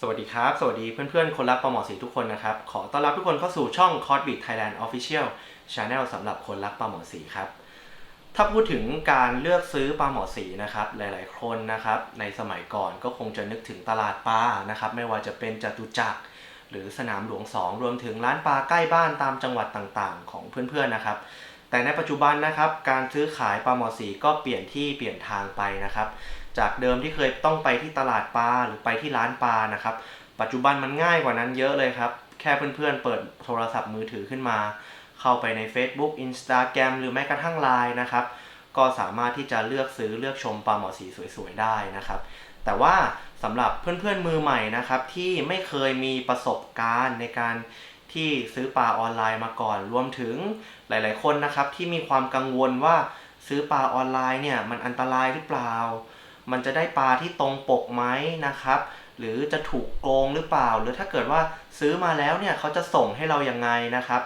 สวัสดีครับ สวัสดีเพื่อนๆ คนรักปลาหมอสีทุกคนนะครับ ขอต้อนรับทุกคนเข้าสู่ช่อง c o s b i t Thailand Official Channel สำหรับคนรักปลาหมอสีครับ ถ้าพูดถึงการเลือกซื้อปลาหมอสีนะครับ หลาย ๆ คนนะครับ ในสมัยก่อนก็คงจะนึกถึงตลาดปลานะครับ ไม่ว่าจะเป็นจตุจักรหรือสนามหลวง 2 รวมถึงร้านปลาใกล้บ้านตามจังหวัดต่างๆ ของเพื่อน ๆ นะครับ แต่ในปัจจุบันนะครับ การซื้อขายปลาหมอสีก็เปลี่ยนที่เปลี่ยนทางไปนะครับ จากเดิมที่เคยต้องไปที่ตลาดปลาหรือไปที่ร้านปลานะครับ ปัจจุบันมันง่ายกว่านั้นเยอะเลยครับ แค่เพื่อนๆเปิดโทรศัพท์มือถือขึ้นมา เข้าไปใน Facebook Instagram หรือแม้กระทั่ง Line นะครับ ก็สามารถที่จะเลือกซื้อเลือกชมปลาหมอสีสวยๆได้นะครับ แต่ว่าสำหรับเพื่อนๆมือใหม่นะครับ ที่ไม่เคยมีประสบการณ์ในการที่ซื้อปลาออนไลน์มาก่อน รวมถึงหลาย ๆ คนนะครับที่มีความกังวลว่าซื้อปลาออนไลน์เนี่ยมันอันตรายหรือเปล่า มันจะได้ปลาที่ตรงปกไหมนะครับ หรือจะถูกโกงหรือเปล่า หรือถ้าเกิดว่าซื้อมาแล้วเนี่ยเขาจะส่งให้เรายังไงนะครับ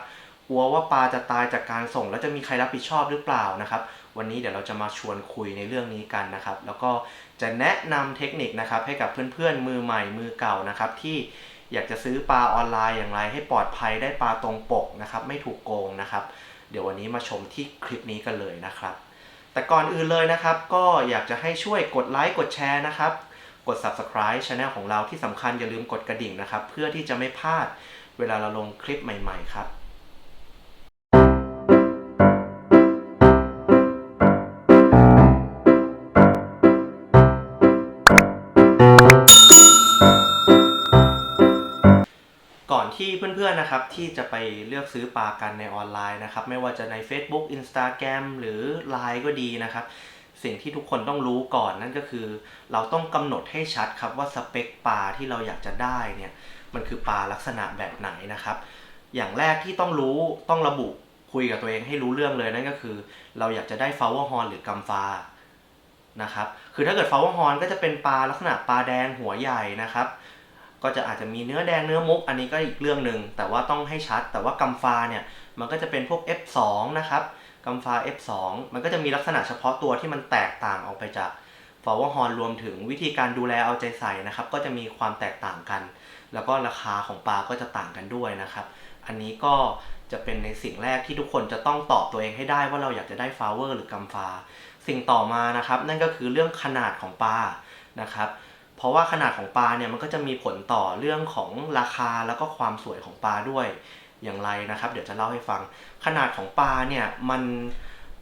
กลัวว่าปลาจะตายจากการส่ง แล้วจะมีใครรับผิดชอบหรือเปล่านะครับวันนี้เดี๋ยวเราจะมาชวนคุยในเรื่องนี้กันนะครับ แล้วก็จะแนะนำเทคนิคนะครับให้กับเพื่อนๆ มือใหม่มือเก่านะครับที่อยากจะซื้อปลาออนไลน์อย่างไรให้ปลอดภัยได้ปลาตรงปกนะครับ ไม่ถูกโกงนะครับ เดี๋ยววันนี้มาชมที่คลิปนี้กันเลยนะครับ แต่ก่อนอื่นเลยนะครับ ก็อยากจะให้ช่วยกดไลค์กดแชร์นะครับ กด subscribe channel ของเราที่สำคัญอย่าลืมกดกระดิ่งนะครับ เพื่อที่จะไม่พลาดเวลาเราลงคลิปใหม่ ๆ ครับ ที่เพื่อนๆนะครับที่จะไปเลือกซื้อปลากันในออนไลน์นะครับไม่ว่าจะใน Facebook Instagram หรือ Line ก็ดีนะครับ สิ่งที่ทุกคนต้องรู้ก่อนนั่นก็คือ เราต้องกำหนดให้ชัดครับว่าสเปคปลาที่เราอยากจะได้เนี่ยมันคือปลาลักษณะแบบไหนนะครับ อย่างแรกที่ต้องรู้ต้องระบุคุยกับตัวเองให้รู้เรื่องเลยนั่นก็คือ เราอยากจะได้ฟาวเวอร์ฮอนหรือกัมฟานะครับคือถ้าเกิดฟาวเวอร์ฮอนก็จะเป็นปลาลักษณะปลาแดงหัวใหญ่นะครับ ก็จะอาจจะมีเนื้อแดงเนื้อมุก อันนี้ก็อีกเรื่องหนึ่งแต่ว่าต้องให้ชัด แต่ว่ากัมฟาเนี่ยมันก็จะเป็นพวก F2 นะครับกัมฟา F2 มันก็จะมีลักษณะเฉพาะตัวที่มันแตกต่างออกไปจากฟาวเวอร์ฮอนรวมถึงวิธีการดูแลเอาใจใส่นะครับ ก็จะมีความแตกต่างกัน แล้วก็ราคาของปลาก็จะต่างกันด้วยนะครับ อันนี้ก็จะเป็นในสิ่งแรกที่ทุกคนจะต้องตอบตัวเองให้ได้ว่าเราอยากจะได้ฟลาเวอร์หรือกัมฟาสิ่งต่อมานะครับ นั่นก็คือเรื่องขนาดของปลานะครับ เพราะว่าขนาดของปลาเนี่ยมันก็จะมีผลต่อเรื่องของราคาแล้วก็ความสวยของปลาด้วยอย่างไรนะครับ เดี๋ยวจะเล่าให้ฟัง ขนาดของปลาเนี่ยมัน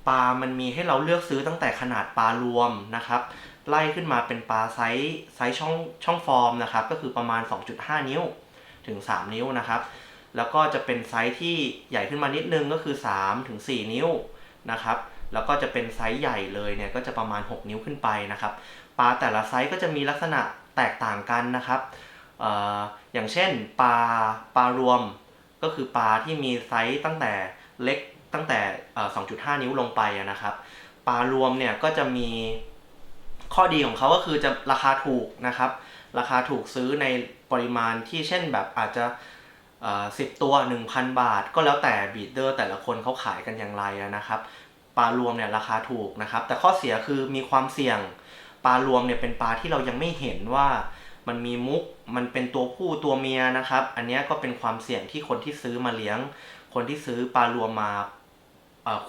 ปลามันมีให้เราเลือกซื้อตั้งแต่ขนาดปลารวมนะครับ ไล่ขึ้นมาเป็นปลาไซส์ไซส์ช่องช่องฟอร์มนะครับ ก็คือประมาณ 2.5 นิ้วถึง 3 นิ้วนะครับ แล้วก็จะเป็นไซส์ที่ใหญ่ขึ้นมานิดนึงก็คือ3ถึง4นิ้วนะครับ แล้วก็จะเป็นไซส์ใหญ่เลยเนี่ยก็จะประมาณ 6 นิ้วขึ้นไปนะครับ ปลาแต่ละไซส์ก็จะมีลักษณะแตกต่างกันนะครับออย่างเช่นปลาปลารวม ก็คือปลาที่มีไซส์ตั้งแต่เล็กตั้งแต่ 2.5 นิ้วลงไปนะครับ ปลารวมเนี่ยก็จะมีข้อดีของเขาก็คือจะราคาถูกนะครับ ราคาถูกซื้อในปริมาณที่เช่นแบบอาจจะสิบตัว 1,000 บาท ก็แล้วแต่บีดเดอร์แต่ละคนเขาขายกันอย่างไรนะครับ ปลารวมเนี่ยราคาถูกนะครับ แต่ข้อเสียคือมีความเสี่ยง ลารวมเนี่ยเป็นปลาที่เรายังไม่เห็นว่ามันมีมุก มันเป็นตัวผู้ตัวเมียนะครับ อันนี้ก็เป็นความเสี่ยงที่คนที่ซื้อมาเลี้ยง คนที่ซื้อปลารวมมา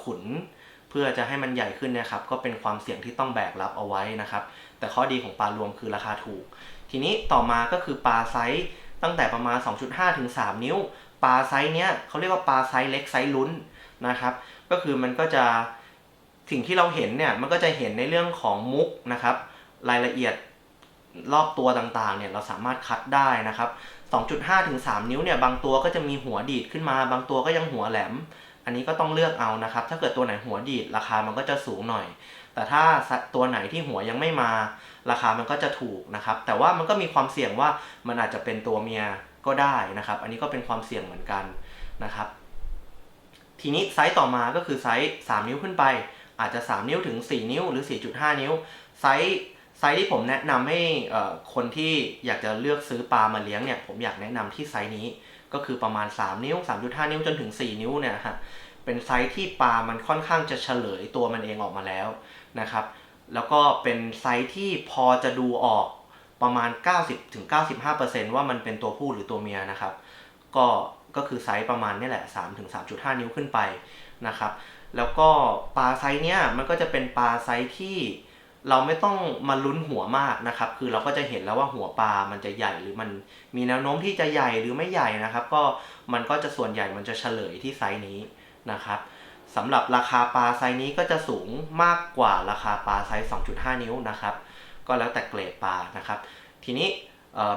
ขุน เพื่อจะให้มันใหญ่ขึ้นนะครับ ก็เป็นความเสี่ยงที่ต้องแบกรับเอาไว้นะครับ แต่ข้อดีของปลารวมคือราคาถูก ทีนี้ต่อมาก็คือปลาไซส์ตั้งแต่ประมาณ 2.5 ถึง 3 นิ้ว ปลาไซส์เนี้ยเขาเรียกว่าปลาไซส์เล็กไซส์ลุ้นนะครับ ก็คือมันก็จะสิ่งที่เราเห็นเนี่ยมันก็จะเห็นในเรื่องของมุกนะครับ รายละเอียดรอบตัวต่างๆเนี่ยเราสามารถคัดได้นะครับ 2.5ถึง3 นิ้วเนี่ยบางตัวก็จะมีหัวดีดขึ้นมา บางตัวก็ยังหัวแหลม อันนี้ก็ต้องเลือกเอานะครับ ถ้าเกิดตัวไหนหัวดีดราคามันก็จะสูงหน่อย แต่ถ้าตัวไหนที่หัวยังไม่มาราคามันก็จะถูกนะครับ แต่ว่ามันก็มีความเสี่ยงว่ามันอาจจะเป็นตัวเมียก็ได้นะครับ อันนี้ก็เป็นความเสี่ยงเหมือนกันนะครับ ทีนี้ไซส์ต่อมาก็คือไซส์3นิ้วขึ้นไป อาจจะ 3 นิ้วถึง 4 นิ้วหรือ 4.5 นิ้วไซส์ ไซส์ที่ผมแนะนำให้คนที่อยากจะเลือกซื้อปลามาเลี้ยงเนี่ยผมอยากแนะนำที่ไซส์นี้ก็คือประมาณ 3 นิ้ว 3.5 นิ้วจนถึง 4 นิ้วเนี่ยฮะเป็นไซส์ที่ปลามันค่อนข้างจะเฉลยตัวมันเองออกมาแล้วนะครับ แล้วก็เป็นไซส์ที่พอจะดูออกประมาณ 90-95%ว่ามันเป็นตัวผู้หรือตัวเมียนะครับ ก็ก็คือไซส์ประมาณนี่แหละ 3-3.5 นิ้วขึ้นไปนะครับ แล้วก็ปลาไซส์เนี้ยมันก็จะเป็นปลาไซส์ที่ เราไม่ต้องมาลุ้นหัวมากนะครับ คือเราก็จะเห็นแล้วว่าหัวปลามันจะใหญ่หรือมันมีแนวโน้มที่จะใหญ่หรือไม่ใหญ่นะครับ ก็มันก็จะส่วนใหญ่มันจะเฉลยที่ไซส์นี้นะครับสำหรับราคาปลาไซส์นี้ก็จะสูงมากกว่าราคาปลาไซส์ 2.5 นิ้วนะครับ ก็แล้วแต่เกรดปลานะครับ ทีนี้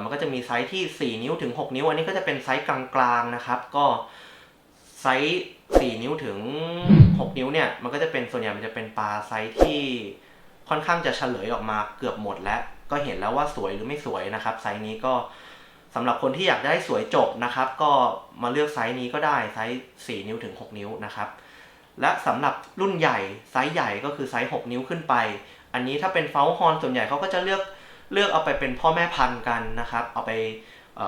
มันก็จะมีไซส์ที่ 4 นิ้วถึง 6 นิ้ว อันนี้ก็จะเป็นไซส์กลางๆนะครับ ก็ไซส์ 4 นิ้วถึง 6 นิ้วเนี่ย มันก็จะเป็นส่วนใหญ่มันจะเป็นปลาไซส์ที่ ค่อนข้างจะเฉลยออกมาเกือบหมดแล้ว ก็เห็นแล้วว่าสวยหรือไม่สวยนะครับ ไซส์นี้ก็สำหรับคนที่อยากได้สวยจบนะครับ ก็มาเลือกไซส์นี้ก็ได้ไซส์4นิ้วถึง 6 นิ้วนะครับ และสำหรับรุ่นใหญ่ไซส์ใหญ่ก็คือไซส์6นิ้วขึ้นไป อันนี้ถ้าเป็นเฟลฮอนส่วนใหญ่เขาก็จะเลือกเลือกเอาไปเป็นพ่อแม่พันธุ์กันนะครับ เอาไป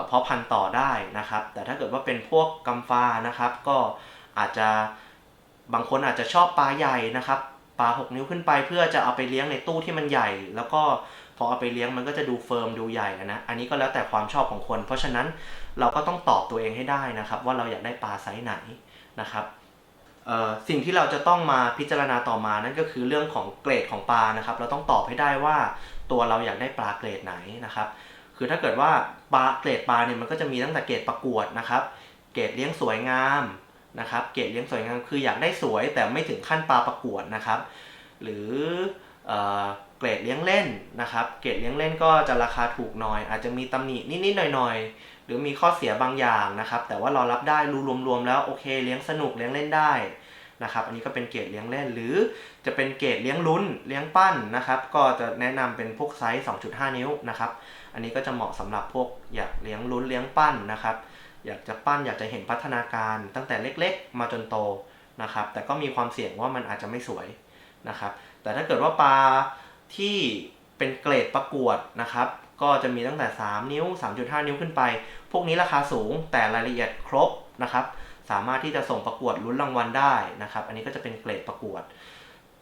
เพาะพันธุ์ต่อได้นะครับ แต่ถ้าเกิดว่าเป็นพวกกัมฟานะครับ ก็อาจจะบางคนอาจจะชอบปลาใหญ่นะครับ ปลา 6 นิ้วขึ้นไปเพื่อจะเอาไปเลี้ยงในตู้ที่มันใหญ่ แล้วก็พอเอาไปเลี้ยงมันก็จะดูเฟิร์มดูใหญ่นะ อันนี้ก็แล้วแต่ความชอบของคน เพราะฉะนั้นเราก็ต้องตอบตัวเองให้ได้นะครับ ว่าเราอยากได้ปลาไซส์ไหนนะครับสิ่งที่เราจะต้องมาพิจารณาต่อมานั่นก็คือเรื่องของเกรดของปลานะครับ เราต้องตอบให้ได้ว่าตัวเราอยากได้ปลาเกรดไหนนะครับ คือถ้าเกิดว่าปลาเกรดปลาเนี่ยมันก็จะมีตั้งแต่เกรดประกวดนะครับ เกรดเลี้ยงสวยงาม นะครับเกรดเลี้ยงสวยงามคืออยากได้สวยแต่ไม่ถึงขั้นปลาประกวดนะครับ หรือเกรดเลี้ยงเล่นนะครับ เกรดเลี้ยงเล่นก็จะราคาถูกหน่อย อาจจะมีตำหนินิดๆหน่อยๆ หรือมีข้อเสียบางอย่างนะครับ แต่ว่าเรารับได้รู้รวมๆแล้วโอเคเลี้ยงสนุกเลี้ยงเล่นได้นะครับ อันนี้ก็เป็นเกรดเลี้ยงเล่น หรือจะเป็นเกรดเลี้ยงลุ้นเลี้ยงปั้นนะครับ ก็จะแนะนำเป็นพวกไซส์ 2.5 นิ้วนะครับ อันนี้ก็จะเหมาะสำหรับพวกอยากเลี้ยงลุ้นเลี้ยงปั้นนะครับ อยากจะปั้นอยากจะเห็นพัฒนาการตั้งแต่เล็กๆ มาจนโตนะครับ แต่ก็มีความเสี่ยงว่ามันอาจจะไม่สวยนะครับ แต่ถ้าเกิดว่าปลาที่เป็นเกรดประกวดนะครับ ก็จะมีตั้งแต่ 3 นิ้ว 3.5 นิ้วขึ้นไป พวกนี้ราคาสูงแต่รายละเอียดครบนะครับ สามารถที่จะส่งประกวดลุ้นรางวัลได้นะครับ อันนี้ก็จะเป็นเกรดประกวด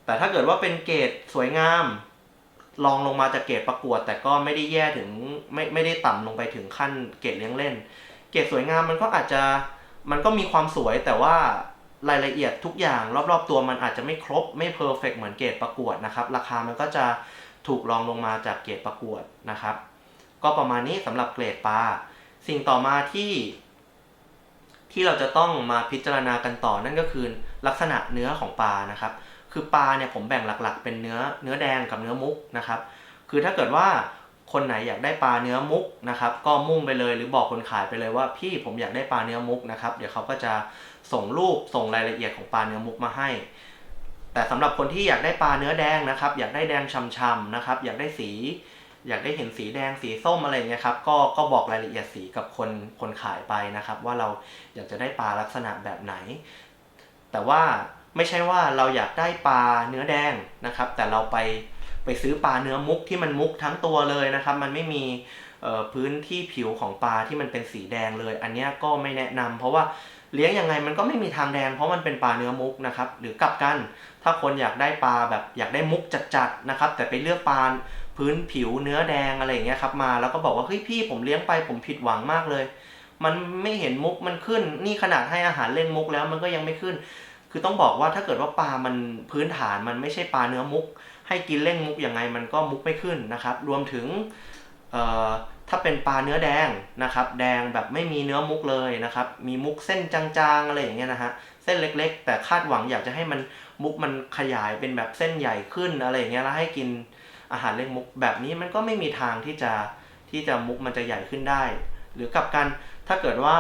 แต่ถ้าเกิดว่าเป็นเกรดสวยงามลองลงมาจากเกรดประกวด แต่ก็ไม่ได้แย่ถึงไม่ไม่ได้ต่ำลงไปถึงขั้นเกรดเลี้ยงเล่น เกรดสวยงามมันก็อาจจะมันก็มีความสวยแต่ว่ารายละเอียดทุกอย่างรอบๆตัวมันอาจจะไม่ครบไม่เพอร์เฟกเหมือนเกรดประกวดนะครับ ราคามันก็จะถูกรองลงมาจากเกรดประกวดนะครับ ก็ประมาณนี้สำหรับเกรดปลาสิ่งต่อมาที่ ที่เราจะต้องมาพิจารณากันต่อนั่นก็คือลักษณะเนื้อของปลานะครับ คือปลาเนี่ยผมแบ่งหลักๆ เป็นเนื้อเนื้อแดงกับเนื้อมุกนะครับ คือถ้าเกิดว่า คนไหนอยากได้ปลาเนื้อมุกนะครับก็มุ่งไปเลยหรือบอกคนขายไปเลยว่าพี่ผมอยากได้ปลาเนื้อมุกนะครับเดี๋ยวเขาก็จะส่งรูปส่งรายละเอียดของปลาเนื้อมุกมาให้ แต่สำหรับคนที่อยากได้ปลาเนื้อแดงนะครับ อยากได้แดงช่ำๆนะครับ อยากได้สี อยากได้เห็นสีแดงสีส้มอะไรเงี้ยครับก็ก็บอกรายละเอียดสีกับคนคนขายไปนะครับ ว่าเราอยากจะได้ปลาลักษณะแบบไหน แต่ว่าไม่ใช่ว่าเราอยากได้ปลาเนื้อแดงนะครับ แต่เราไป ไปซื้อปลาเนื้อมุกที่มันมุกทั้งตัวเลยนะครับ มันไม่มีพื้นที่ผิวของปลาที่มันเป็นสีแดงเลย อันนี้ก็ไม่แนะนำเพราะว่าเลี้ยงยังไงมันก็ไม่มีทางแดงเพราะมันเป็นปลาเนื้อมุกนะครับ หรือกลับกันถ้าคนอยากได้ปลาแบบอยากได้มุกจัดๆนะครับ แต่ไปเลือกปลาพื้นผิวเนื้อแดงอะไรอย่างเงี้ยครับมาแล้วก็บอกว่าเฮ้ยพี่ผมเลี้ยงไปผมผิดหวังมากเลย มันไม่เห็นมุกมันขึ้น นี่ขนาดให้อาหารเล่นมุกแล้วมันก็ยังไม่ขึ้น คือต้องบอกว่าถ้าเกิดว่าปลามันพื้นฐานมันไม่ใช่ปลาเนื้อมุก ให้กินเล่งมุกยังไงมันก็มุกไม่ขึ้นนะครับ รวมถึงถ้าเป็นปลาเนื้อแดงนะครับ แดงแบบไม่มีเนื้อมุกเลยนะครับ มีมุกเส้นจางๆอะไรอย่างเงี้ยนะฮะเส้นเล็กๆ แต่คาดหวังอยากจะให้มันมุกมันขยายเป็นแบบเส้นใหญ่ขึ้นอะไรอย่างเงี้ยแล้วให้กินอาหารเล่งมุกแบบนี้มันก็ไม่มีทางที่จะที่จะมุกมันจะใหญ่ขึ้นได้ หรือกับกันถ้าเกิดว่า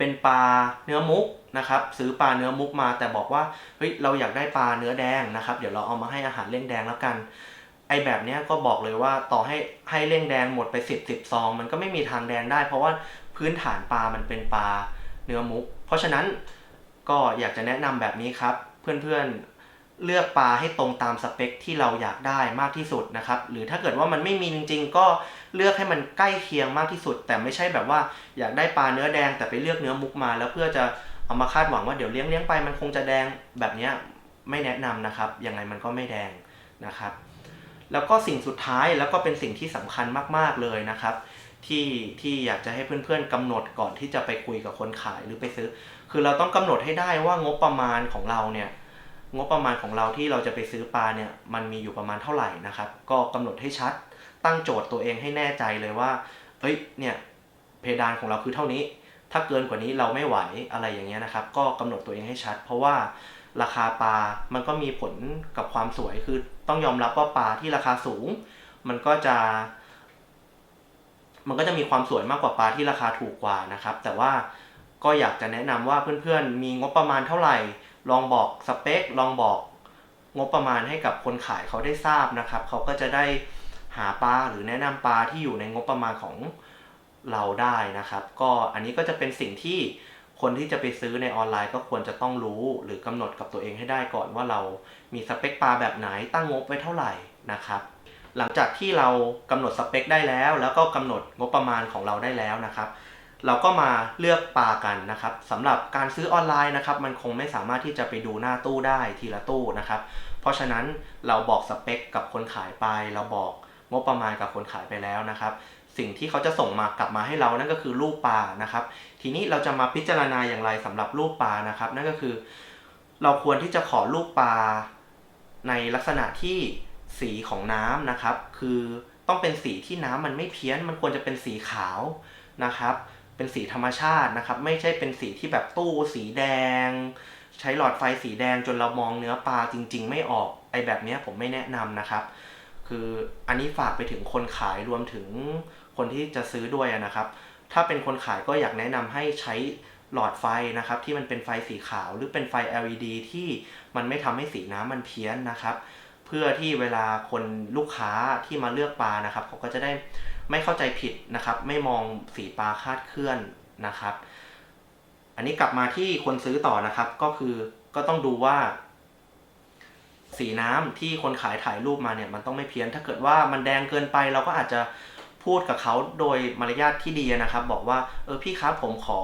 เป็นปลาเนื้อมุกนะครับซื้อปลาเนื้อมุกมา แต่บอกว่าเฮ้ยเราอยากได้ปลาเนื้อแดงนะครับ เดี๋ยวเราเอามาให้อาหารเล่งแดงแล้วกันไอแบบเนี้ยก็บอกเลยว่าต่อให้ให้เล่งแดงหมดไปสิบสิบซอง มันก็ไม่มีทางแดงได้ เพราะว่าพื้นฐานปลามันเป็นปลาเนื้อมุก เพราะฉะนั้นก็อยากจะแนะนำแบบนี้ครับ เพื่อนๆ เลือกปลาให้ตรงตามสเปคที่เราอยากได้มากที่สุดนะครับ หรือถ้าเกิดว่ามันไม่มีจริง ๆ ก็เลือกให้มันใกล้เคียงมากที่สุด แต่ไม่ใช่แบบว่าอยากได้ปลาเนื้อแดงแต่ไปเลือกเนื้อมุกมา แล้วเพื่อจะเอามาคาดหวังว่าเดี๋ยวเลี้ยงเลี้ยงไปมันคงจะแดงแบบนี้ไม่แนะนำนะครับยังไงมันก็ไม่แดงนะครับ แล้วก็สิ่งสุดท้ายแล้วก็เป็นสิ่งที่สำคัญมากๆเลยนะครับ ที่ที่อยากจะให้เพื่อนๆกำหนดก่อนที่จะไปคุยกับคนขายหรือไปซื้อ คือเราต้องกำหนดให้ได้ว่างบประมาณของเราเนี่ย งบประมาณของเราที่เราจะไปซื้อปลาเนี่ยมันมีอยู่ประมาณเท่าไหร่นะครับ ก็กำหนดให้ชัด ตั้งโจทย์ตัวเองให้แน่ใจเลยว่าเอ้ยเนี่ยเพดานของเราคือเท่านี้ ถ้าเกินกว่านี้เราไม่ไหวอะไรอย่างเงี้ยนะครับ ก็กำหนดตัวเองให้ชัด เพราะว่าราคาปลา มันก็มีผลกับความสวยคือต้องยอมรับว่าปลาที่ราคาสูง มันก็จะ มันก็จะมีความสวยมากกว่าปลาที่ราคาถูกกว่านะครับ แต่ว่าก็อยากจะแนะนำว่าเพื่อนๆ มีงบประมาณเท่าไหร่ ลองบอกสเปค ลองบอกงบประมาณให้กับคนขายเขาได้ทราบนะครับ เขาก็จะได้หาปลาหรือแนะนำปลาที่อยู่ในงบประมาณของเราได้นะครับ ก็อันนี้ก็จะเป็นสิ่งที่คนที่จะไปซื้อในออนไลน์ก็ควรจะต้องรู้หรือกำหนดกับตัวเองให้ได้ก่อนว่าเรามีสเปคปลาแบบไหนตั้งงบไว้เท่าไหร่นะครับ หลังจากที่เรากำหนดสเปคได้แล้ว แล้วก็กำหนดงบประมาณของเราได้แล้วนะครับ เราก็มาเลือกปลากันนะครับสำหรับการซื้อออนไลน์นะครับ มันคงไม่สามารถที่จะไปดูหน้าตู้ได้ทีละตู้นะครับ เพราะฉะนั้นเราบอกสเปคกับคนขายไป เราบอกงบประมาณกับคนขายไปแล้วนะครับ สิ่งที่เขาจะส่งมากลับมาให้เรานั่นก็คือรูปปลานะครับ ทีนี้เราจะมาพิจารณาอย่างไรสำหรับรูปปลานะครับ นั่นก็คือ เราควรที่จะขอรูปปลาในลักษณะที่สีของน้ำนะครับ คือต้องเป็นสีที่น้ำมันไม่เพี้ยน มันควรจะเป็นสีขาวนะครับ เป็นสีธรรมชาตินะครับ ไม่ใช่เป็นสีที่แบบตู้สีแดง ใช้หลอดไฟสีแดงจนเรามองเนื้อปลาจริง ๆ ไม่ออกไอแบบนี้ผมไม่แนะนำนะครับ คืออันนี้ฝากไปถึงคนขายรวมถึงคนที่จะซื้อด้วยนะครับ ถ้าเป็นคนขายก็อยากแนะนำให้ใช้หลอดไฟนะครับ ที่มันเป็นไฟสีขาวหรือเป็นไฟ LED ที่มันไม่ทำให้สีน้ำมันเพี้ยนนะครับ เพื่อที่เวลาคนลูกค้าที่มาเลือกปลานะครับเขาก็จะได้ ไม่เข้าใจผิดนะครับ ไม่มองสีปลาคาดเคลื่อนนะครับ อันนี้กลับมาที่คนซื้อต่อนะครับ ก็คือก็ต้องดูว่า สีน้ำที่คนขายถ่ายรูปมาเนี่ย มันต้องไม่เพี้ยน ถ้าเกิดว่ามันแดงเกินไปเราก็อาจจะพูดกับเขาโดยมารยาทที่ดีนะครับ บอกว่าเออพี่ครับผมขอ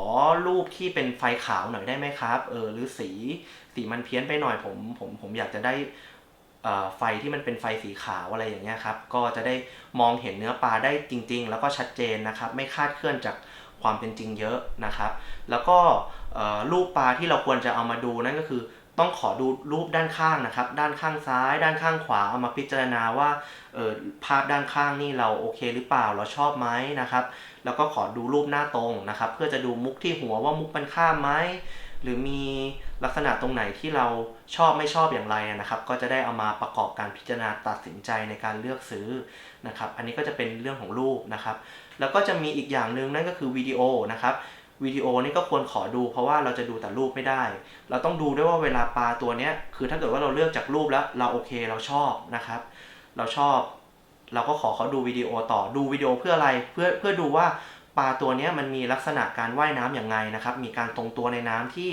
รูปที่เป็นไฟขาวหน่อยได้ไหมครับ เออหรือสีสีมันเพี้ยนไปหน่อยผมผมผมอยากจะได้ ไฟที่มันเป็นไฟสีขาวอะไรอย่างเงี้ยครับก็จะได้มองเห็นเนื้อปลาได้จริง ๆ แล้วก็ชัดเจนนะครับ ไม่คาดเคลื่อนจากความเป็นจริงเยอะนะครับ แล้วก็รูปปลาที่เราควรจะเอามาดูนั่นก็คือต้องขอดูรูปด้านข้างนะครับ ด้านข้างซ้าย ด้านข้างขวาเอามาพิจารณาว่าเออภาพด้านข้างนี่เราโอเคหรือเปล่าเราชอบไหมนะครับ แล้วก็ขอดูรูปหน้าตรงนะครับ เพื่อจะดูมุกที่หัวว่ามุกมันข้ามไหมหรือมีลักษณะตรงไหนที่เรา ชอบไม่ชอบอย่างไรนะครับ ก็จะได้เอามาประกอบการพิจารณาตัดสินใจในการเลือกซื้อนะครับ อันนี้ก็จะเป็นเรื่องของรูปนะครับ แล้วก็จะมีอีกอย่างหนึ่งนั่นก็คือวิดีโอนะครับวิดีโอนี่ก็ควรขอดูเพราะว่าเราจะดูแต่รูปไม่ได้ เราต้องดูด้วยว่าเวลาปลาตัวเนี้ยคือถ้าเกิดว่าเราเลือกจากรูปแล้วเราโอเคเราชอบนะครับ เราชอบ เราก็ขอเขาดูวิดีโอต่อดูวิดีโอเพื่ออะไรเพื่อเพื่อดูว่าปลาตัวนี้มันมีลักษณะการว่ายน้ำอย่างไงนะครับ มีการตรงตัวในน้ำที่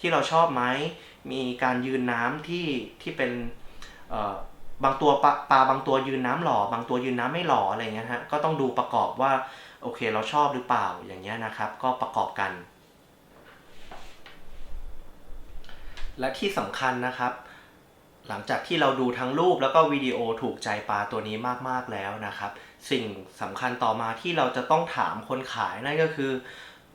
ที่เราชอบไหม มีการยืนน้ำที่ที่เป็นบางตัวปลาปลาบางตัวยืนน้ำหล่อ บางตัวยืนน้ำไม่หล่ออะไรเงี้ยฮะก็ต้องดูประกอบว่าโอเคเราชอบหรือเปล่าอย่างเงี้ยนะครับ ก็ประกอบกัน และที่สำคัญนะครับ หลังจากที่เราดูทั้งรูปแล้วก็วิดีโอถูกใจปลาตัวนี้มากๆแล้วนะครับ สิ่งสำคัญต่อมาที่เราจะต้องถามคนขายนั่นก็คือ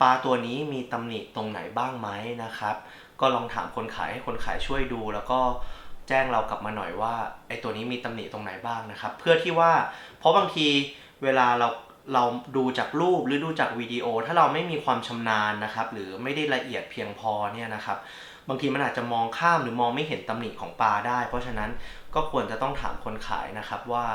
ปลาตัวนี้มีตำหนิตรงไหนบ้างไหมนะครับ ก็ลองถามคนขายให้คนขายช่วยดู แล้วก็แจ้งเรากลับมาหน่อยว่าไอ้ตัวนี้มีตำหนิตรงไหนบ้างนะครับ เพื่อที่ว่าเพราะบางทีเวลาเราเราดูจากรูปหรือดูจากวิดีโอ ถ้าเราไม่มีความชำนาญนะครับ หรือไม่ได้ละเอียดเพียงพอเนี่ยนะครับบางทีมันอาจจะมองข้ามหรือมองไม่เห็นตำหนิของปลาได้ เพราะฉะนั้นก็ควรจะต้องถามคนขายนะครับว่า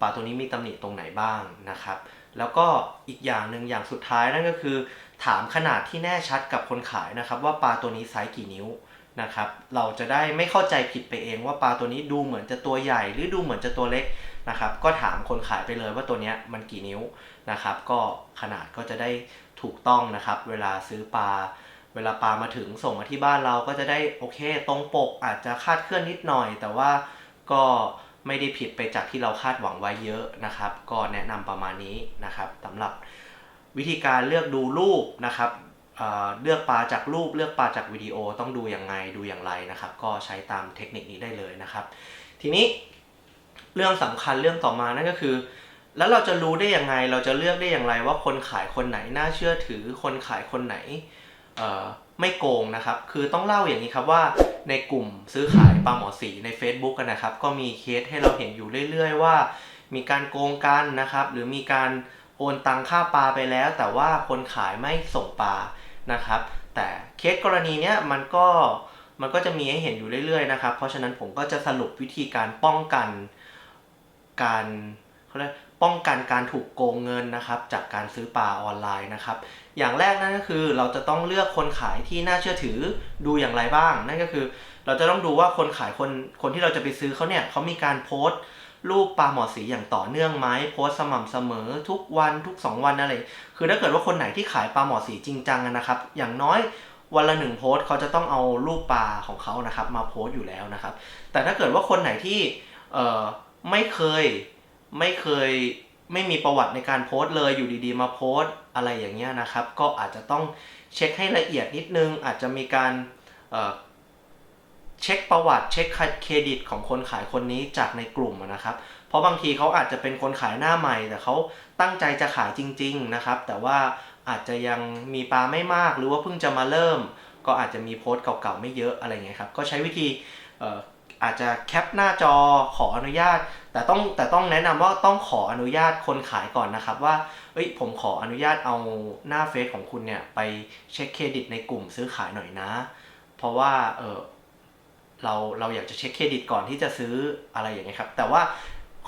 ปลาตัวนี้มีตำหนิตรงไหนบ้างนะครับ แล้วก็อีกอย่างหนึ่งอย่างสุดท้ายนั่นก็คือ ถามขนาดที่แน่ชัดกับคนขายนะครับ ว่าปลาตัวนี้ไซส์กี่นิ้วนะครับ เราจะได้ไม่เข้าใจผิดไปเองว่าปลาตัวนี้ดูเหมือนจะตัวใหญ่หรือดูเหมือนจะตัวเล็กนะครับ ก็ถามคนขายไปเลยว่าตัวนี้มันกี่นิ้วนะครับ ก็ขนาดก็จะได้ถูกต้องนะครับ เวลาซื้อปลา เวลาปลามาถึงส่งมาที่บ้านเราก็จะได้โอเค ตรงปกอาจจะคาดเคลื่อนนิดหน่อย แต่ว่าก็ไม่ได้ผิดไปจากที่เราคาดหวังไว้เยอะนะครับ ก็แนะนำประมาณนี้นะครับสำหรับ วิธีการเลือกดูรูปนะครับเเลือกปลาจากรูปเลือกปลาจากวิดีโอต้องดูอย่างไงดูอย่างไรนะครับ ก็ใช้ตามเทคนิคนี้ได้เลยนะครับ ทีนี้เรื่องสำคัญเรื่องต่อมานั่นก็คือ แล้วเราจะรู้ได้ยังไงเราจะเลือกได้อย่างไรว่าคนขายคนไหนน่าเชื่อถือ คนขายคนไหนไม่โกงนะครับ คือต้องเล่าอย่างนี้ครับว่าในกลุ่มซื้อขายปลาหมอสีใน Facebook กันนะครับ ก็มีเคสให้เราเห็นอยู่เรื่อย ๆ ว่า มีการโกงกันนะครับ หรือมีการ โอนตังค่าปลาไปแล้ว แต่ว่าคนขายไม่ส่งปลานะครับ แต่เคสกรณีเนี้ยมันก็มันก็จะมีให้เห็นอยู่เรื่อยๆนะครับ เพราะฉะนั้นผมก็จะสรุปวิธีการป้องกันการเขาเรียกป้องกันการถูกโกงเงินนะครับ จากการซื้อปลาออนไลน์นะครับ อย่างแรกนั่นก็คือเราจะต้องเลือกคนขายที่น่าเชื่อถือดูอย่างไรบ้าง นั่นก็คือ เราจะต้องดูว่าคนขายคนคนที่เราจะไปซื้อเขาเนี่ยเขามีการโพสต์ รูปปลาหมอสีอย่างต่อเนื่องไหมโพสสม่ำเสมอทุกวันทุก 2 วันอะไร คือถ้าเกิดว่าคนไหนที่ขายปลาหมอสีจริงจังนะครับ อย่างน้อยวันละหนึ่งโพสเขาจะต้องเอารูปปลาของเขานะครับมาโพสอยู่แล้วนะครับ แต่ถ้าเกิดว่าคนไหนที่เอ่อไม่เคยไม่เคยไม่มีประวัติในการโพสต์เลยอยู่ดีๆ มาโพสต์อะไรอย่างเงี้ยนะครับ ก็อาจจะต้องเช็คให้ละเอียดนิดนึง อาจจะมีการ เช็คประวัติเช็คเครดิตของคนขายคนนี้จากในกลุ่มนะครับ เพราะบางทีเขาอาจจะเป็นคนขายหน้าใหม่ แต่เขาตั้งใจจะขายจริง ๆนะครับ แต่ว่าอาจจะยังมีปลาไม่มากหรือว่าเพิ่งจะมาเริ่ม ก็อาจจะมีโพสต์เก่าๆไม่เยอะอะไรเงี้ยครับก็ใช้วิธีอาจจะแคปหน้าจอขออนุญาต แต่ต้องแต่ต้องแนะนำว่าต้องขออนุญาตคนขายก่อนนะครับว่าเอ้ยผมขออนุญาตเอาหน้าเฟซของคุณเนี่ยไปเช็คเครดิตในกลุ่มซื้อขายหน่อยนะ เพราะว่าเออ เราเราอยากจะเช็คเครดิตก่อนที่จะซื้ออะไรอย่างเงี้ยครับ แต่ว่า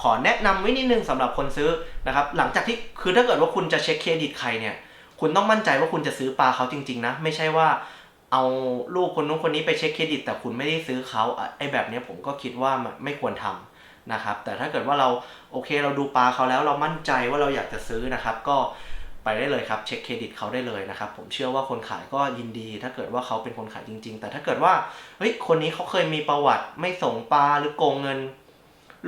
ขอแนะนำไว้นิดนึงสำหรับคนซื้อนะครับ หลังจากที่คือถ้าเกิดว่าคุณจะเช็คเครดิตใครเนี่ย คุณต้องมั่นใจว่าคุณจะซื้อปลาเขาจริง ๆ นะ ไม่ใช่ว่าเอาลูกคนนู้นคนนี้ไปเช็คเครดิต แต่คุณไม่ได้ซื้อเขาไอ้แบบเนี้ยผมก็คิดว่าไม่ควรทำนะครับ แต่ถ้าเกิดว่าเราโอเคเราดูปลาเขาแล้วเรามั่นใจว่าเราอยากจะซื้อนะครับ ก็ ไปได้เลยครับเช็คเครดิตเขาได้เลยนะครับผมเชื่อว่าคนขายก็ยินดี ถ้าเกิดว่าเขาเป็นคนขายจริง ๆ แต่ถ้าเกิดว่าเฮ้ยคนนี้เขาเคยมีประวัติไม่ส่งปลาหรือโกงเงิน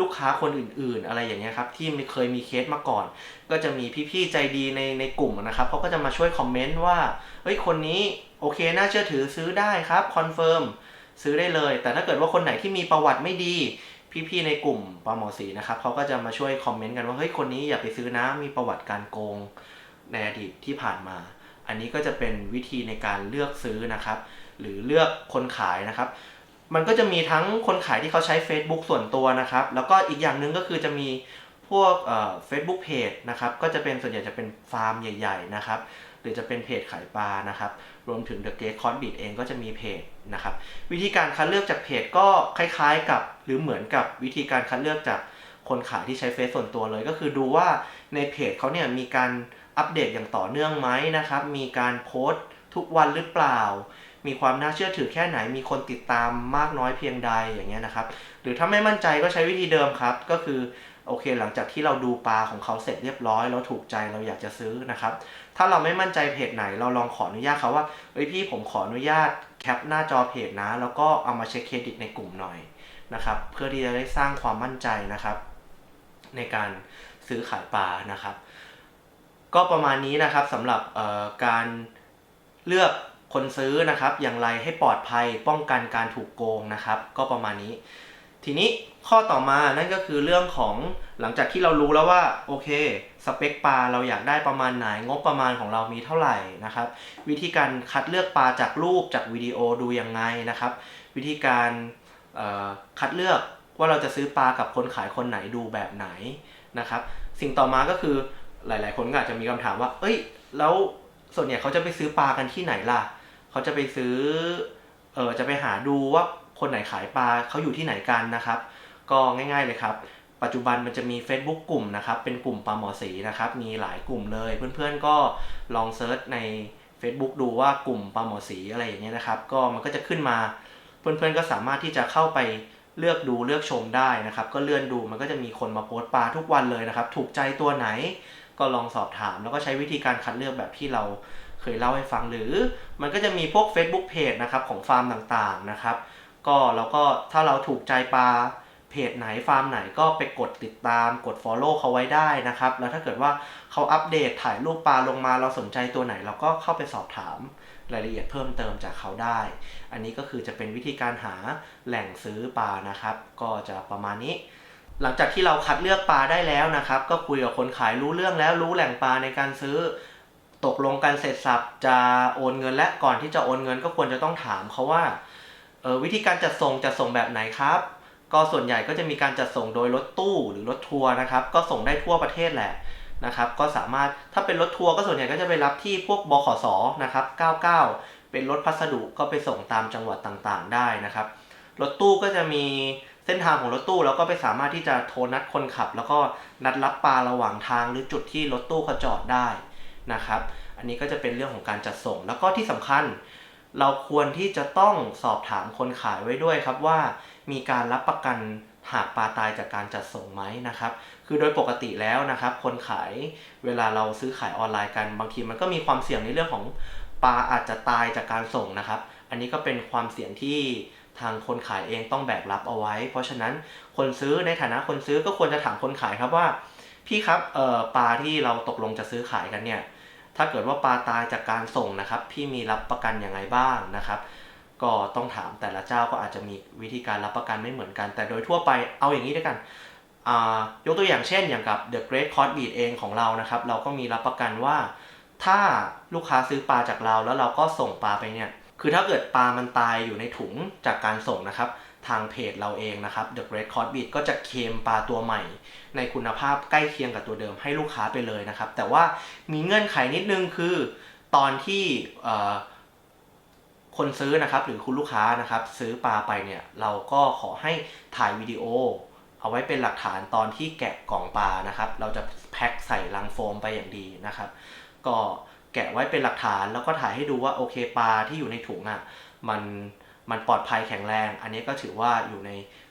ลูกค้าคนอื่นๆ อะไรอย่างเงี้ยครับที่เคยมีเคสมาก่อน ก็จะมีพี่ๆใจดีในในกลุ่มนะครับเขาก็จะมาช่วยคอมเมนต์ว่าเฮ้ยคนนี้โอเคน่าเชื่อถือซื้อได้ครับคอนเฟิร์มซื้อได้เลย แต่ถ้าเกิดว่าคนไหนที่มีประวัติไม่ดี พี่ๆในกลุ่มปลาหมอสีนะครับเขาก็จะมาช่วยคอมเมนต์กันว่าเฮ้ยคนนี้อย่าไปซื้อนะมีประวัติการโกง ในอดีตที่ผ่านมา อันนี้ก็จะเป็นวิธีในการเลือกซื้อนะครับ หรือเลือกคนขายนะครับ มันก็จะมีทั้งคนขายที่เขาใช้ Facebook ส่วนตัวนะครับ แล้วก็อีกอย่างหนึ่งก็คือจะมีพวกเอ่อ Facebook Page นะครับก็จะเป็นส่วนใหญ่จะเป็นฟาร์มใหญ่ ๆ นะครับ หรือจะเป็นเพจขายปลานะครับ รวมถึง The Great c o s b i t เองก็จะมีเพจนะครับ วิธีการคัดเลือกจากเพจก็คล้ายๆกับ หรือเหมือนกับวิธีการคัดเลือกจากคนขายที่ใช้เฟซส่วนตัวเลย ก็คือดูว่าในเพจเขาเนี่ยมีการ อัปเดตอย่างต่อเนื่องไหมนะครับ มีการโพสต์ทุกวันหรือเปล่า มีความน่าเชื่อถือแค่ไหน มีคนติดตามมากน้อยเพียงใดอย่างเงี้ยนะครับ หรือถ้าไม่มั่นใจก็ใช้วิธีเดิมครับ ก็คือโอเค หลังจากที่เราดูปลาของเขาเสร็จเรียบร้อยแล้วถูกใจเราอยากจะซื้อนะครับ ถ้าเราไม่มั่นใจเพจไหนเราลองขออนุญาตเขาว่าเอ้ยพี่ผมขออนุญาตแคปหน้าจอเพจนะ แล้วก็เอามาเช็คเครดิตในกลุ่มหน่อยนะครับ เพื่อที่จะได้สร้างความมั่นใจนะครับ ในการซื้อขายปลานะครับ ก็ประมาณนี้นะครับสำหรับการเลือกคนซื้อนะครับ อย่างไรให้ปลอดภัยป้องกันการถูกโกงนะครับ ก็ประมาณนี้ ทีนี้ข้อต่อมานั่นก็คือเรื่องของหลังจากที่เรารู้แล้วว่าโอเคสเปคปลาเราอยากได้ประมาณไหนงบประมาณของเรามีเท่าไหร่นะครับ วิธีการคัดเลือกปลาจากรูปจากวิดีโอดูยังไงนะครับ วิธีการคัดเลือกว่าเราจะซื้อปลากับคนขายคนไหนดูแบบไหนนะครับ สิ่งต่อมาก็คือ หลาย ๆ คนก็อาจจะมีคำถามว่า เอ้ย แล้วส่วนใหญ่เขาจะไปซื้อปลากันที่ไหนล่ะ เขาจะไปซื้อ เออจะไปหาดูว่าคนไหนขายปลาเขาอยู่ที่ไหนกันนะครับ ก็ง่าย ๆ เลยครับ ปัจจุบันมันจะมี Facebook กลุ่มนะครับ เป็นกลุ่มปลาหมอสีนะครับ มีหลายกลุ่มเลย เพื่อน ๆ ก็ลองเซิร์ชใน Facebook ดูว่ากลุ่มปลาหมอสีอะไรอย่างเงี้ยนะครับ ก็มันก็จะขึ้นมา เพื่อน ๆ ก็สามารถที่จะเข้าไปเลือกดูเลือกชมได้นะครับ ก็เลื่อนดูมันก็จะมีคนมาโพสต์ปลาทุกวันเลยนะครับ ถูกใจตัวไหน ก็ลองสอบถาม แล้วก็ใช้วิธีการคัดเลือกแบบที่เราเคยเล่าให้ฟังหรือ มันก็จะมีพวก Facebook Page นะครับของฟาร์มต่างๆนะครับ ก็เราก็ถ้าเราถูกใจปลาเพจไหนฟาร์มไหนก็ไปกดติดตามกด Follow เขาไว้ได้นะครับ แล้วถ้าเกิดว่าเขาอัปเดตถ่ายรูปปลาลงมาเราสนใจตัวไหน เราก็เข้าไปสอบถามรายละเอียดเพิ่มเติมจากเขาได้ อันนี้ก็คือจะเป็นวิธีการหาแหล่งซื้อปลานะครับ ก็จะประมาณนี้ หลังจากที่เราคัดเลือกปลาได้แล้วนะครับ ก็คุยกับคนขายรู้เรื่องแล้วรู้แหล่งปลาในการซื้อ ตกลงกันเสร็จสับจะโอนเงินและก่อนที่จะโอนเงินก็ควรจะต้องถามเขาว่าออวิธีการจัดส่งจะส่งแบบไหนครับ ก็ส่วนใหญ่ก็จะมีการจัดส่งโดยรถตู้หรือรถทัวร์นะครับ ก็ส่งได้ทั่วประเทศแหละนะครับ ก็สามารถถ้าเป็นรถทัวร์ก็ส่วนใหญ่ก็จะไปรับที่พวกบขสนะครับ 99 เป็นรถพัสดุก็ไปส่งตามจังหวัดต่างๆ ได้นะครับ รถตู้ก็จะมี ส้นทางของรถตู้แล้วก็ไปสามารถที่จะโทรนัดคนขับ แล้วก็นัดรับปลาระหว่างทางหรือจุดที่รถตู้เขาจอดได้นะครับ อันนี้ก็จะเป็นเรื่องของการจัดส่ง แล้วก็ที่สำคัญ เราควรที่จะต้องสอบถามคนขายไว้ด้วยครับว่า มีการรับประกันหากปลาตายจากการจัดส่งไหมนะครับ คือโดยปกติแล้วนะครับ คนขายเวลาเราซื้อขายออนไลน์กันบางทีมันก็มีความเสี่ยงในเรื่องของปลาอาจจะตายจากการส่งนะครับ อันนี้ก็เป็นความเสี่ยงที่ ทางคนขายเองต้องแบกรับเอาไว้ เพราะฉะนั้นคนซื้อในฐานะคนซื้อก็ควรจะถามคนขายครับว่า พี่ครับเอ่อปลาที่เราตกลงจะซื้อขายกันเนี่ยถ้าเกิดว่าปลาตายจากการส่งนะครับ พี่มีรับประกันยังไงบ้างนะครับ ก็ต้องถามแต่ละเจ้าก็อาจจะมีวิธีการรับประกันไม่เหมือนกัน แต่โดยทั่วไปเอาอย่างนี้ด้วยกันยกตัวอย่างเช่นอย่างกับ The Great c o d Beat เองของเรานะครับ เราก็มีรับประกันว่า ถ้าลูกค้าซื้อปลาจากเราแล้วเราก็ส่งปลาไปเนี่ย คือถ้าเกิดปลามันตายอยู่ในถุงจากการส่งนะครับ ทางเพจเราเองนะครับ The Great c o d Beat ก็จะเคมปลาตัวใหม่ ในคุณภาพใกล้เคียงกับตัวเดิมให้ลูกค้าไปเลยนะครับ แต่ว่ามีเงื่อนไขนิดนึงคือตอนที่คนซื้อนะครับหรือคุณลูกค้านะครับ ซื้อปลาไปเนี่ยเราก็ขอให้ถ่ายวิดีโอ เอาไว้เป็นหลักฐานตอนที่แกะกล่องปลานะครับ เราจะแพ็คใส่ลังโฟมไปอย่างดีนะครับ ก็ แกะไว้เป็นหลักฐานแล้วก็ถ่ายให้ดูว่าโอเคปลาที่อยู่ในถุงอะมันมันปลอดภัยแข็งแรง อันนี้ก็ถือว่าอยู่ใน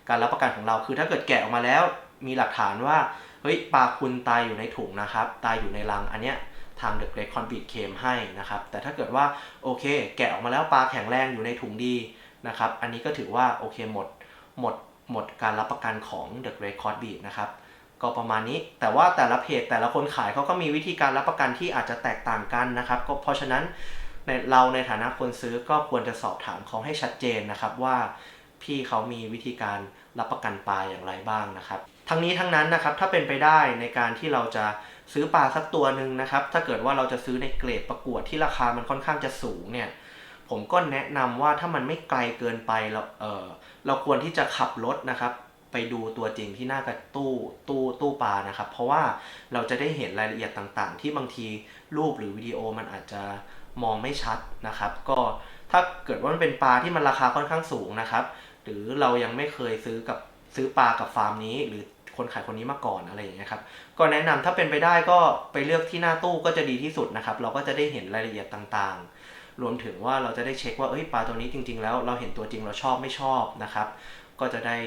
การรับประกันของเราคือถ้าเกิดแกะออกมาแล้วมีหลักฐานว่าเฮ้ยปลาคุณตายอยู่ในถุงนะครับ ตายอยู่ในรังอันเนี้ยทาง The Great Conbit เคมให้นะครับ แต่ถ้าเกิดว่าโอเค แกะออกมาแล้วปลาแข็งแรงอยู่ในถุงดีนะครับ อันนี้ก็ถือว่าโอเคหมดหมดหมดการรับประกันของ The Great Conbit นะครับ ก็ประมาณนี้ แต่ว่าแต่ละเพจแต่ละคนขายเขาก็มีวิธีการรับประกันที่อาจจะแตกต่างกันนะครับ ก็เพราะฉะนั้นในเราในฐานะคนซื้อก็ควรจะสอบถามเขาให้ชัดเจนนะครับว่าพี่เขามีวิธีการรับประกันปลาอย่างไรบ้างนะครับ ทั้งนี้ทั้งนั้นนะครับถ้าเป็นไปได้ในการที่เราจะซื้อปลาสักตัวหนึ่งนะครับ ถ้าเกิดว่าเราจะซื้อในเกรดประกวดที่ราคามันค่อนข้างจะสูงเนี่ยผมก็แนะนำว่าถ้ามันไม่ไกลเกินไปเราเออเราควรที่จะขับรถนะครับ ไปดูตัวจริงที่หน้ากระตู้ตู้ตู้ปลานะครับ เพราะว่าเราจะได้เห็นรายละเอียดต่างๆ ที่บางทีรูปหรือวิดีโอมันอาจจะมองไม่ชัดนะครับ ก็ถ้าเกิดว่ามันเป็นปลาที่มันราคาค่อนข้างสูงนะครับ หรือเรายังไม่เคยซื้อกับซื้อปลากับฟาร์มนี้ หรือคนขายคนนี้มาก่อนอะไรอย่างเงี้ยครับก็แนะนำถ้าเป็นไปได้ก็ไปเลือกที่หน้าตู้ก็จะดีที่สุดนะครับ เราก็จะได้เห็นรายละเอียดต่างๆ รวมถึงว่าเราจะได้เช็คว่าเอ้ยปลาตัวนี้จริง ๆ แล้วเราเห็นตัวจริงเราชอบไม่ชอบนะครับ ก็จะได้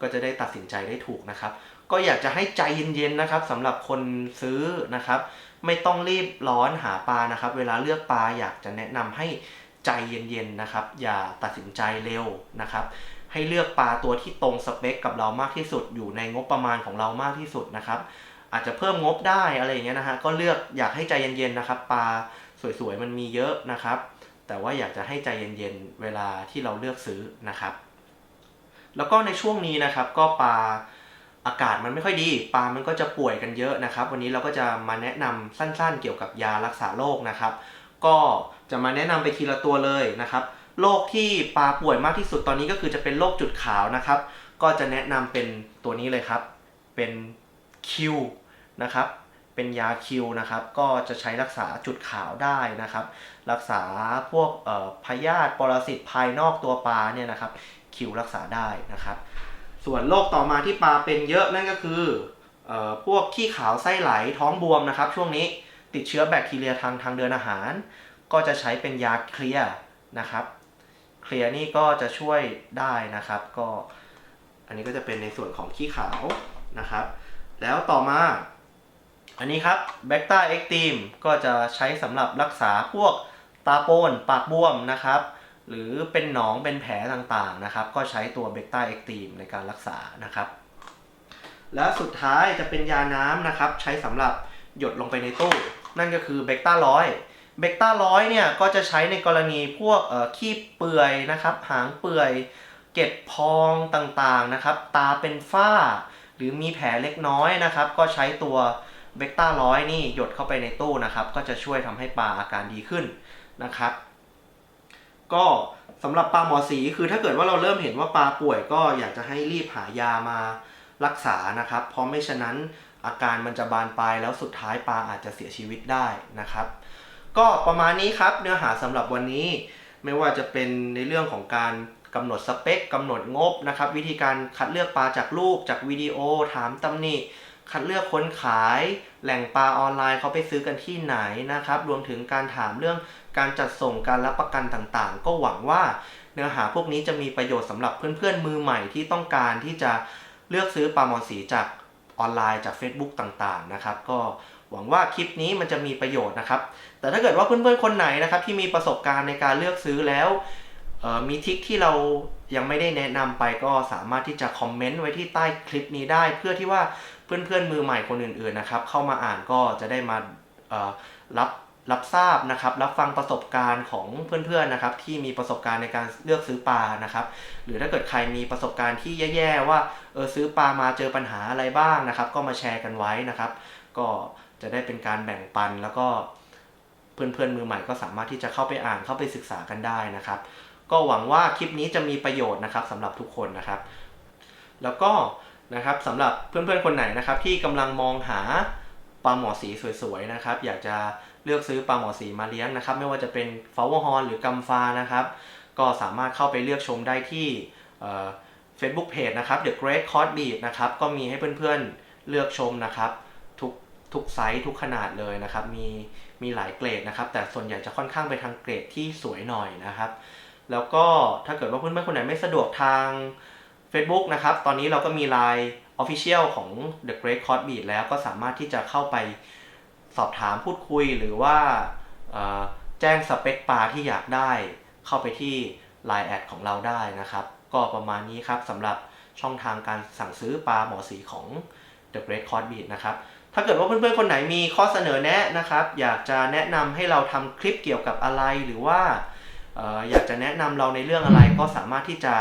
ก็จะได้ตัดสินใจได้ถูกนะครับ ก็อยากจะให้ใจเย็นๆนะครับสำหรับคนซื้อนะครับ ไม่ต้องรีบร้อนหาปลานะครับ เวลาเลือกปลาอยากจะแนะนำให้ใจเย็นๆนะครับ อย่าตัดสินใจเร็วนะครับ ให้เลือกปลาตัวที่ตรงสเปคกับเรามากที่สุด อยู่ในงบประมาณของเรามากที่สุดนะครับอาจจะเพิ่มงบได้อะไรอย่างเงี้ยนะฮะก็เลือกอยากให้ใจเย็นๆนะครับ ปลาสวยๆมันมีเยอะนะครับ แต่ว่าอยากจะให้ใจเย็นๆเวลาที่เราเลือกซื้อนะครับ แล้วก็ในช่วงนี้นะครับก็ปลาอากาศมันไม่ค่อยดี ปลามันก็จะป่วยกันเยอะนะครับ วันนี้เราก็จะมาแนะนำสั้นๆ เกี่ยวกับยารักษาโรคนะครับ ก็จะมาแนะนำไปทีละตัวเลยนะครับโรคที่ปลาป่วยมากที่สุดตอนนี้ก็คือจะเป็นโรคจุดขาวนะครับ ก็จะแนะนำเป็นตัวนี้เลยครับ เป็นคิวนะครับเป็นยาคิวนะครับก็จะใช้รักษาจุดขาวได้นะครับ รักษาพวกพยาธิปรสิตภายนอกตัวปลาเนี่ยนะครับ คิวรักษาได้นะครับ ส่วนโรคต่อมาที่ปลาเป็นเยอะนั่นก็คืออพวกขี้ขาวไส้ไหลท้องบวมนะครับ ช่วงนี้ติดเชื้อแบคทีเรียทางทางเดินอาหาร ก็จะใช้เป็นยาเคลียนะครับ เคลียนี่ก็จะช่วยได้นะครับ ก็อันนี้ก็จะเป็นในส่วนของขี้ขาวนะครับ แล้วต่อมาอันนี้ครับแบคตาเอ็กตีมก็จะใช้สำหรับรักษาพวกตาโปนปากบวมนะครับ หรือเป็นหนองเป็นแผลต่างๆนะครับ ก็ใช้ตัวเบต้าเอ็กตีมในการรักษานะครับ และสุดท้ายจะเป็นยาน้ำนะครับ ใช้สำหรับหยดลงไปในตู้ นั่นก็คือเบต้าร้อยเบต้าร้อยเนี่ยก็จะใช้ในกรณีพวกขี้เปื่อยนะครับ หางเปื่อยเก็ดพองต่างๆนะครับ ตาเป็นฝ้า หรือมีแผลเล็กน้อยนะครับ ก็ใช้ตัวเบกต้าร้อยนี่หยดเข้าไปในตู้นะครับ ก็จะช่วยทำให้ปลาอาการดีขึ้นนะครับ ก็สำหรับปลาหมอสีคือถ้าเกิดว่าเราเริ่มเห็นว่าปลาป่วยก็อยากจะให้รีบหายามารักษานะครับ เพราะไม่ฉะนั้นอาการมันจะบานปลายแล้วสุดท้ายปลาอาจจะเสียชีวิตได้นะครับ ก็ประมาณนี้ครับเนื้อหาสำหรับวันนี้ ไม่ว่าจะเป็นในเรื่องของการกำหนดสเปคกำหนดงบนะครับ วิธีการคัดเลือกปลาจากรูปจากวิดีโอถามตำหนิ คัดเลือกคนขาย แหล่งปลาออนไลน์เขาไปซื้อกันที่ไหนนะครับ รวมถึงการถามเรื่องการจัดส่งการรับประกันต่างๆ ก็หวังว่าเนื้อหาพวกนี้จะมีประโยชน์สำหรับเพื่อนๆมือใหม่ที่ต้องการที่จะเลือกซื้อปลาหมอสีจากออนไลน์จาก Facebook ต่างๆนะครับ ก็หวังว่าคลิปนี้มันจะมีประโยชน์นะครับ แต่ถ้าเกิดว่าเพื่อนๆคนไหนนะครับที่มีประสบการณ์ในการเลือกซื้อแล้วมีทิคที่เรายังไม่ได้แนะนำไปก็สามารถที่จะคอมเมนต์ไว้ที่ใต้คลิปนี้ได้ เพื่อที่ว่า เพื่อนๆมือใหม่คนอื่นๆนะครับเข้ามาอ่านก็จะได้มารับรับทราบนะครับ รับฟังประสบการณ์ของเพื่อนๆนะครับ ที่มีประสบการณ์ในการเลือกซื้อปลานะครับ หรือถ้าเกิดใครมีประสบการณ์ที่แย่ๆว่าเออซื้อปลามาเจอปัญหาอะไรบ้างนะครับ ก็มาแชร์กันไว้นะครับ ก็จะได้เป็นการแบ่งปันแล้วก็เพื่อนๆมือใหม่ก็สามารถที่จะเข้าไปอ่านเข้าไปศึกษากันได้นะครับ ก็หวังว่าคลิปนี้จะมีประโยชน์นะครับสำหรับทุกคนนะครับ แล้วก็ นะครับสำหรับเพื่อนๆคนไหนนะครับที่กำลังมองหาปลาหมอสีสวยๆนะครับ อยากจะเลือกซื้อปลาหมอสีมาเลี้ยงนะครับ ไม่ว่าจะเป็นฟาวเวอร์ฮอนหรือกัมฟานะครับ ก็สามารถเข้าไปเลือกชมได้ที่เฟซบุ๊กเพจนะครับ The Great c o r d Beat นะครับ ก็มีให้เพื่อนๆเลือกชมนะครับทุกทุกไซส์ทุกขนาดเลยนะครับ มีมีหลายเกรดนะครับ แต่ส่วนใหญ่จะค่อนข้างไปทางเกรดที่สวยหน่อยนะครับ แล้วก็ถ้าเกิดว่าเพื่อนๆคนไหนไม่สะดวกทาง Facebook นะครับ ตอนนี้เราก็มี Line Official ของ The Great Cod Beat แล้วก็สามารถที่จะเข้าไปสอบถามพูดคุยหรือว่าแจ้งสเปคปลาที่อยากได้เข้าไปที่ Line แอดของเราได้นะครับ ก็ประมาณนี้ครับสำหรับช่องทางการสั่งซื้อปลาหมอสีของ The Great Cod Beat นะครับ ถ้าเกิดว่าเพื่อนๆ คนไหนมีข้อเสนอแนะนะครับ อยากจะแนะนำให้เราทำคลิปเกี่ยวกับอะไรหรือว่าอออยากจะแนะนำเราในเรื่องอะไรก็สามารถที่จะ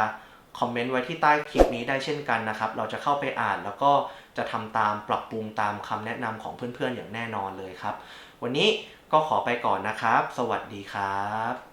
คอมเมนต์ไว้ที่ใต้คลิปนี้ได้เช่นกันนะครับ เราจะเข้าไปอ่านแล้วก็จะทำตามปรับปรุงตามคำแนะนำของเพื่อนๆอย่างแน่นอนเลยครับ วันนี้ก็ขอไปก่อนนะครับ สวัสดีครับ